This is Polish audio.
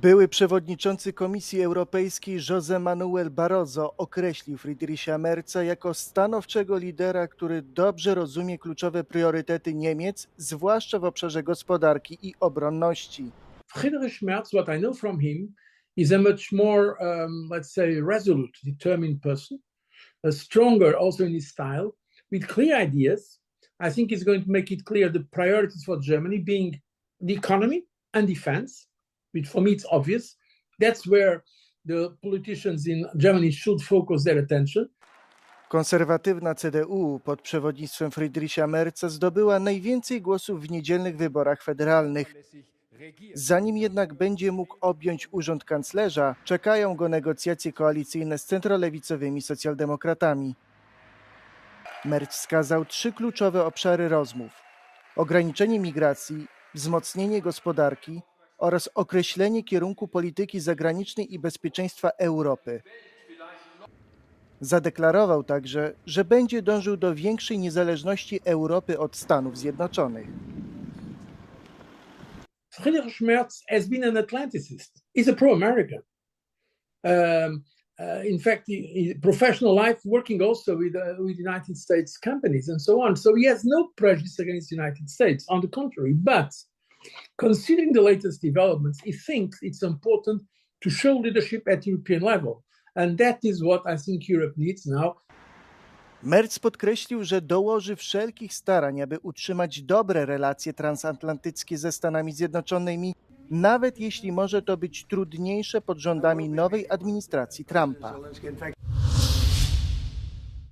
Były przewodniczący Komisji Europejskiej José Manuel Barroso określił Friedricha Merza jako stanowczego lidera, który dobrze rozumie kluczowe priorytety Niemiec, zwłaszcza w obszarze gospodarki i obronności. Friedrich Merz, what I know from him, is a much more, um, let's say, resolute, determined person, uh, stronger also in his style, with clear ideas. I think he's going to make it clear the priorities for Germany being the economy and defense, which for me it's obvious. That's where the politicians in Germany should focus their attention. Konserwatywna CDU pod przewodnictwem Friedricha Merza zdobyła najwięcej głosów w niedzielnych wyborach federalnych. Zanim jednak będzie mógł objąć urząd kanclerza, czekają go negocjacje koalicyjne z centrolewicowymi socjaldemokratami. Merz wskazał trzy kluczowe obszary rozmów: ograniczenie migracji, wzmocnienie gospodarki oraz określenie kierunku polityki zagranicznej i bezpieczeństwa Europy. Zadeklarował także, że będzie dążył do większej niezależności Europy od Stanów Zjednoczonych. Friedrich Merz has been an Atlanticist. He's a pro-American. Um, uh, in fact, he, professional life, working also with uh, with United States companies and so on. So he has no prejudice against the United States. On the contrary, but considering the latest developments, he thinks it's important to show leadership at European level, and that is what I think Europe needs now. Merz podkreślił, że dołoży wszelkich starań, aby utrzymać dobre relacje transatlantyckie ze Stanami Zjednoczonymi, nawet jeśli może to być trudniejsze pod rządami nowej administracji Trumpa.